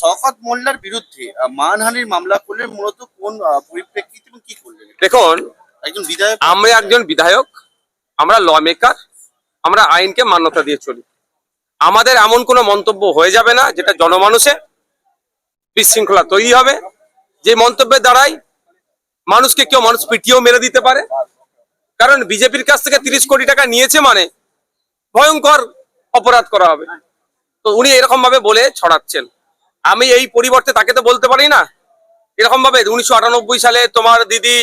শওকত মোল্লার বিরুদ্ধে মানহানির মামলা করলেন মূলত কোন পরিপ্রেক্ষিতে এবং কি করলেন? দেখুন একজন বিধায়ক আমরা একজন বিধায়ক আমরা ল মেকার আমরা আইনকে মান্যতা দিয়ে চলি। আমাদের এমন কোনো মন্তব্য হয়ে যাবে না যেটা জনমানুষে বিশৃঙ্খলা তৈরি হবে। যে মন্তব্যের দ্বারাই মানুষকে কেউ মানুষ পিটিয়েও মেরে দিতে পারে। কারণ বিজেপির কাছ থেকে তিরিশ কোটি টাকা নিয়েছে মানে ভয়ঙ্কর অপরাধ করা হবে। তো উনি এরকম ভাবে বলে ছড়াচ্ছেন। আমি এই পরিবর্তে তাকে তো বলতে পারি না? এরকম ভাবে উনিশশো আটানব্বই সালে তোমার দিদি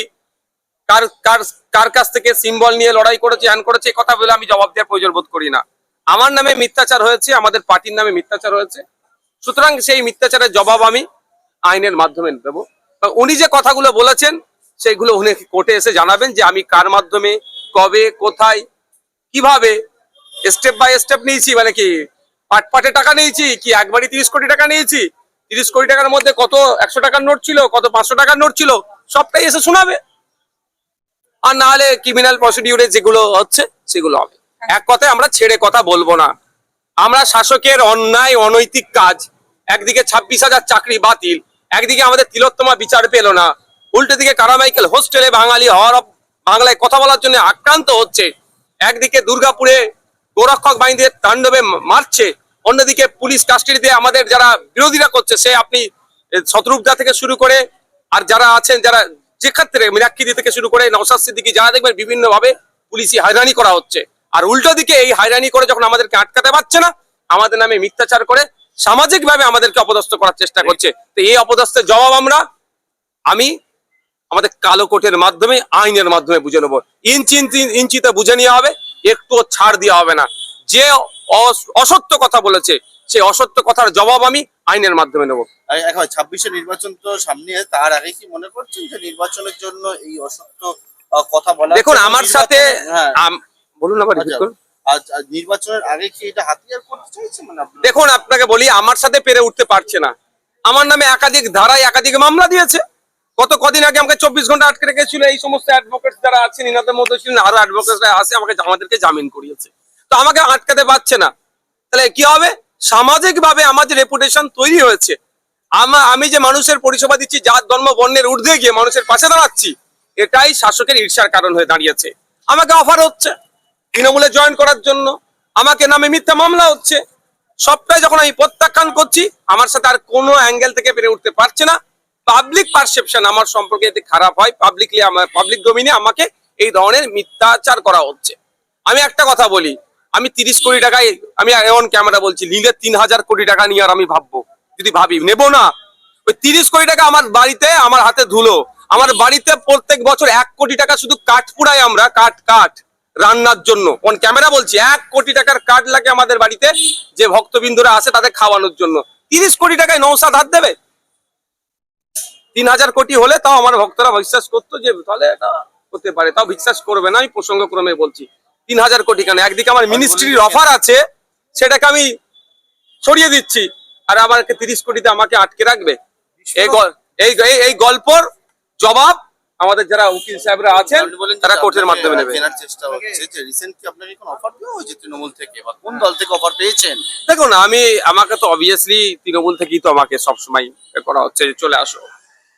কার কার কার কাছ থেকে সিম্বল নিয়ে লড়াই করেছে হ্যান করেছে কথা বলে আমি জবাব দেওয়ার প্রয়োজন বোধ করি না। আমার নামে মিথ্যাচার হয়েছে, আমাদের পার্টির নামে মিথ্যাচার হয়েছে। সুতরাং সেই মিথ্যাচারের জবাব আমি আইনের মাধ্যমে দেবো। উনি যে কথাগুলো বলেছেন সেইগুলো উনি কোর্টে এসে জানাবেন যে আমি কার মাধ্যমে, কবে, কোথায়, কীভাবে স্টেপ বাই স্টেপ নিয়েছি মানে কি পাট পাটে টাকা নিয়েছি কি একবারই তিরিশ কোটি টাকা নিয়েছি? তিরিশ কোটি টাকার মধ্যে কত একশো টাকার নোট ছিল কত পাঁচশো টাকার নোট ছিল সবটাই এসে শোনাবে। আর না হলে ক্রিমিনাল প্রসিডিউরে যেগুলো হচ্ছে সেগুলো হবে। এক কথায় আমরা ছেড়ে কথা বলব না। আমরা শাসকের অন্যায় অনৈতিক কাজ একদিকে ছাব্বিশ হাজার চাকরি বাতিল একদিকে আমাদের তিলোত্তমা বিচার পেল না। উল্টো দিকে কারামাইকেল হোস্টেলে বাঙালি হওয়ার বাংলায় কথা বলার জন্য আক্রান্ত হচ্ছে। একদিকে দুর্গাপুরে গোরক্ষক বাহিনীদের তাণ্ডবে মারছে অন্যদিকে পুলিশ কাস্টাডিতে আমাদের যারা বিরোধীরা করছে, সে আপনি শত্রুপদা থেকে শুরু করে, আর যারা আছেন, যারা যে ক্ষেত্রে মিনাক্ষিদি থেকে শুরু করে, নওশাদ সিদ্দিকি যারা দেখবেন বিভিন্ন ভাবে পুলিশি হয়রানি করা হচ্ছে। আর উল্টো দিকে এই হয়রানি করে যখন আমাদেরকে আটকাতে পারছে না, আমাদের নামে মিথ্যাচার করে সামাজিক ভাবে আমাদেরকে অপদস্থ করার চেষ্টা করছে। তো এই অপদস্থের জবাব আমরা, আমি আমাদের কালো কোটের মাধ্যমে, আইনের মাধ্যমে বুঝে নেব। ইঞ্চি ইঞ্চি ইঞ্চিতে বুঝে নেওয়া হবে একটু ছাড় দেওয়া হবে না। যে অসত্য কথা বলেছে। সেই অসত্য কথার জবাব আমি আইনের মাধ্যমে নেব। এখন ছাব্বিশে নির্বাচন তো সামনে তার আগে কি মনে করছেন যে নির্বাচনের জন্য এই অসত্য কথা বলা দেখুন আমার সাথে হ্যাঁ। বলুন আবার আচ্ছা। করুন। আর আর নির্বাচনের আগে কি এটা হাতিয়ার করতে চাইছে মানে দেখুন আপনাকে বলি আমার সাথে পেরে উঠতে পারছে না। আমার নামে একাধিক ধারায় একাধিক মামলা দিয়েছে। গত কদিন আগে আমাকে চব্বিশ ঘণ্টা আটকে রেখেছিল এই সমস্ত অ্যাডভোকেট যারা আছেন ইনাদের মধ্যে ছিলেন আরও অ্যাডভোকেটরা আছে আমাকে আমাদেরকে জামিন করিয়েছে। তো আমাকে আটকাতে পারছে না। তাহলে কি হবে? সামাজিক ভাবে আমার যে রেপুটেশন তৈরি হয়েছে, আমা যে মানুষের পরিষেবা দিচ্ছি, যার ধর্ম বর্ণের ঊর্ধ্বে গিয়ে মানুষের পাশে দাঁড়াচ্ছি, এটাই শাসকের ঈর্ষার কারণ হয়ে দাঁড়িয়েছে। আমাকে অফার হচ্ছে তৃণমূলে জয়েন করার জন্য। আমাকে নামে মিথ্যা মামলা হচ্ছে। সবটাই যখন আমি প্রত্যাখ্যান করছি, আমার সাথে আর কোনো অ্যাঙ্গেল থেকে পেরে উঠতে পারছে না। পাবলিক পারসেপশন আমার সম্পর্কে যদি খারাপ হয়। পাবলিকলি আমার পাবলিক ডোমিনে আমাকে এই ধরনের মিথ্যাচার করা হচ্ছে। আমি একটা কথা বলি আমি তিরিশ কোটি টাকায়, আমি এমন ক্যামেরা বলছি, নিলে তিন হাজার কোটি টাকা নিয়ে আর আমি ভাববো। যদি ভাবি, নেব না। ওই তিরিশ কোটি টাকা আমার বাড়িতে, আমার হাতে ধুলো। আমার বাড়িতে প্রত্যেক বছর এক কোটি টাকা শুধু কাঠ পুড়াই আমরা, কাঠ কাঠ, রান্নার জন্য। কোন ক্যামেরা বলছি, এক কোটি টাকার কাঠ লাগে আমাদের বাড়িতে, যে ভক্তবিন্দুরা আসে তাদের খাওয়ানোর জন্য। তিরিশ কোটি টাকায় নৌসাদ হাত দেবে? তিন হাজার কোটি হলে তাও আমার ভক্তরা বিশ্বাস করতো যে তাহলে এটা হতে পারে। তাও বিশ্বাস করবে না, আমি প্রসঙ্গক্রমে বলছি। তিন হাজার কোটি কেন? একদিকে আমার মিনিস্ট্রির অফার আছে সেটাকে আমি ছড়িয়ে দিচ্ছি। আর আমাকে তিরিশ কোটিতে আমাকে আটকে রাখবে? এই এই গল্পর জবাব আমাদের যারা উকিল সাহেবরা আছেন তারা কোর্টের মাধ্যমে নেবে। কেনার চেষ্টা হচ্ছে যে রিসেন্ট কি আপনাকে কোনো অফার দেওয়া হয়েছে তৃণমূল থেকে? বা কোন দল থেকে অফার পেয়েছেন? দেখুন আমি আমাকে তো অবভিয়াসলি তৃণমূল থেকেই তো আমাকে সবসময় করা হচ্ছে যে চলে আসো।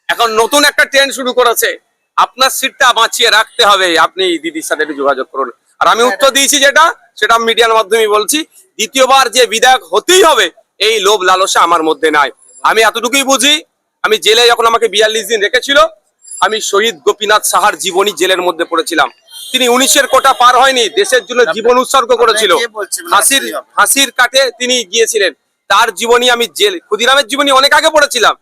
এখন নতুন একটা ট্রেন্ড শুরু করেছে। আপনার সিটটা বাঁচিয়ে রাখতে হবে। আপনি দিদির সাথে একটু যোগাযোগ করুন। আর আমি উত্তর দিয়েছি যেটা সেটা মিডিয়ার মাধ্যমে বলছি। দ্বিতীয়বার যে বিধায়ক হতেই হবে এই লোভ লালসা আমার মধ্যে নাই। আমি এতটুকুই বুঝি আমি জেলে যখন আমাকে বিয়াল্লিশ দিন রেখেছিল আমি শহীদ গোপীনাথ সাহার জীবনী জেলের মধ্যে পড়েছিলাম। তিনি উনিশের কোটা পার হয়নি দেশের জন্য জীবন উৎসর্গ করেছিল? মানে হাসির হাসির কাটে তিনি গিয়েছিলেন। তার জীবনী আমি জেল ক্ষুদিরামের জীবনী অনেক আগে পড়েছিলাম।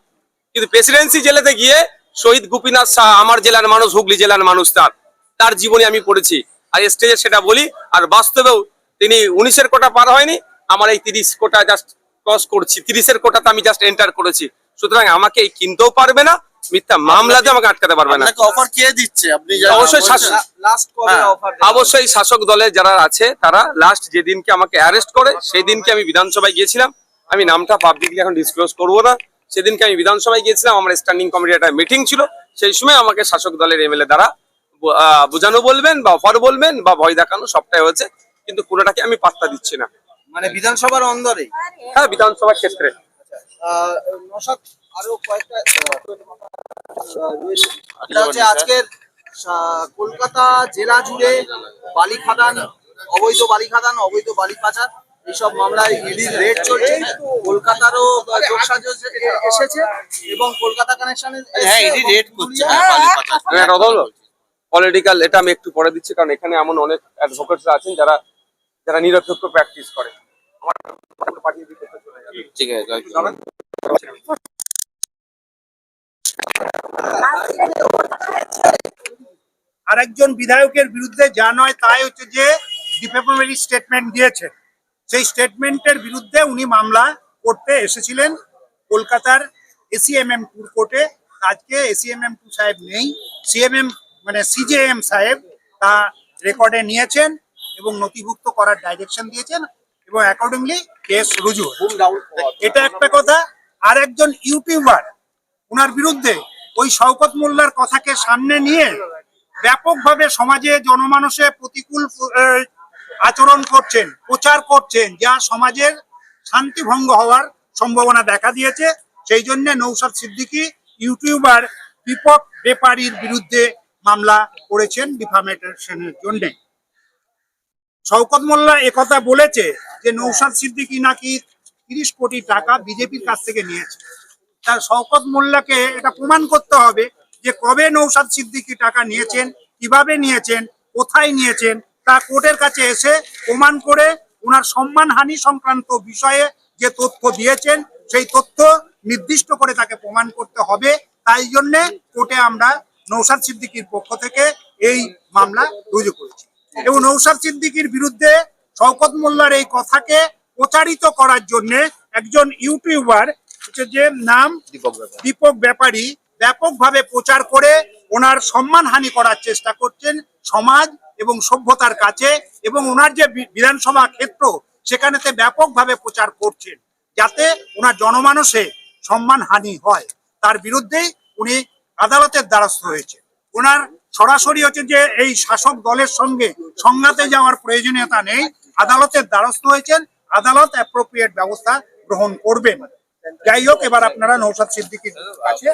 কিন্তু প্রেসিডেন্সি জেলেতে গিয়ে শহীদ গোপীনাথ সাহা আমার জেলার মানুষ হুগলি জেলার মানুষ তার। তার জীবনী আমি পড়েছি। আর স্টেজে সেটা বলি আর বাস্তবেও তিনি উনিশের কোটা পার হয়নি আমার এই তিরিশ কোটা জাস্ট ক্রস করছি। তিরিশের কোটাতে আমি জাস্ট এন্টার করেছি। সুতরাং আমাকে এই কিনতেও পারবে না মিথ্যা মামলাতে আমাকে আটকাতে পারবে না। অফার কে দিচ্ছে? আপনি অবশ্যই শাসক- লাস্ট কবে হ্যাঁ, অফার অবশ্যই শাসক দলের যারা আছে তারা লাস্ট যেদিনকে আমাকে অ্যারেস্ট করে সেই দিনকে আমি বিধানসভায় গিয়েছিলাম। আমি নামটা পাবলিকলি এখন ডিসক্লোজ করব না। সেদিনকে আমি বিধানসভায় গিয়েছিলাম আমার স্ট্যান্ডিং কমিটির একটা মিটিং ছিল। সেই সময় আমাকে শাসক দলের এমএলএ দ্বারা বোঝানো বলবেন বা অফার বলবেন বা ভয় দেখানো সবটাই হয়েছে কিন্তু কোনোটাকে আমি পাত্তা দিচ্ছি না। মানে বিধানসভার অন্দরে? হ্যাঁ বিধানসভার ক্ষেত্রে। আহ, আরও কয়েকটা হচ্ছে আজকের আহ, কলকাতা জেলা জুড়ে বালি খাদান অবৈধ বালি খাদান অবৈধ বালি পাচার এইসব মামলায় ইডির রেড চলছে। কলকাতারও এসেছে এবং কলকাতা কানেকশনে হ্যাঁ, ED raid করছে, পলিটিক্যাল এটা আমি একটু পরে দিচ্ছি কারণ এখানে এমন অনেক অ্যাডভোকেটস আছেন যারা যারা নিরপেক্ষ প্র্যাকটিস করে। আমার পাঠিয়ে দিতে চলে যাবে। ঠিক আছে আরেকজন বিধায়কের বিরুদ্ধে যা নয় তাই হচ্ছে যে ডিফেমেটরি স্টেটমেন্ট দিয়েছে। সেই স্টেটমেন্টের বিরুদ্ধে উনি মামলা করতে এসেছিলেন কলকাতার এসিএমএম টুর কোর্টে আজকে এসিএমএম টু সাহেব নেই। সিএমএম মানে সিজেএম সাহেব তা রেকর্ডে নিয়েছেন এবং নথিভুক্ত করার ডাইরেকশন দিয়েছেন এবং অ্যাকর্ডিংলি কেস রুজু এটা একটা কথা। আর একজন ইউটিউবার ওনার বিরুদ্ধে ওই শওকত মোল্লার কথাকে সামনে নিয়ে ব্যাপকভাবে সমাজে জনমানসে প্রতিকূল আচরণ করছেন, প্রচার করছেন, যা সমাজের শান্তিভঙ্গ হওয়ার সম্ভাবনা দেখা দিয়েছে। সেই জন্য নৌসাদ সিদ্দিকী ইউটিউবার দীপক বেপারীর বিরুদ্ধে মামলা করেছেন ডিফামেশনের জন্যে। শওকত মোল্লা একথা বলেছে যে নৌসাদ সিদ্দিকী নাকি তিরিশ কোটি টাকা বিজেপির কাছ থেকে নিয়েছে। তার শওকত মোল্লাকে এটা প্রমাণ করতে হবে যে কবে নৌসাদ সিদ্দিকী টাকা নিয়েছেন, কীভাবে নিয়েছেন, কোথায় নিয়েছেন, তা কোর্টের কাছে এসে প্রমাণ করে ওনার সম্মানহানি সংক্রান্ত বিষয়ে যে তথ্য দিয়েছেন, সেই তথ্য নির্দিষ্ট করে তাকে প্রমাণ করতে হবে। তাই জন্যে কোর্টে আমরা নৌসাদ সিদ্দিকীর পক্ষ থেকে এই মামলা রুজু করেছি। এবং নৌসাদ সিদ্দিকীর বিরুদ্ধে শওকত মোল্লার এই কথাকে প্রচারিত করার জন্য একজন ইউটিউবার হচ্ছে যে নাম দীপক ব্যাপারী। ব্যাপকভাবে প্রচার করে ওনার সম্মানহানি করার চেষ্টা করছেন সমাজ এবং সভ্যতার কাছে এবং ওনার যে বিধানসভা ক্ষেত্র সেখানেতে ব্যাপকভাবে প্রচার করছেন যাতে ওনার জনমানসে সম্মানহানি হয়। তার বিরুদ্ধেই উনি আদালতের দ্বারস্থ হয়েছে। ওনার সরাসরি হচ্ছে যে এই শাসক দলের সঙ্গে সংঘাতে যাওয়ার প্রয়োজনীয়তা নেই। আদালতের দ্বারস্থ হয়েছেন। আদালত অ্যাপ্রোপ্রিয়েট ব্যবস্থা গ্রহণ করবেন। যাই হোক, এবার আপনারা নৌসাদ সিদ্দিকির কাছে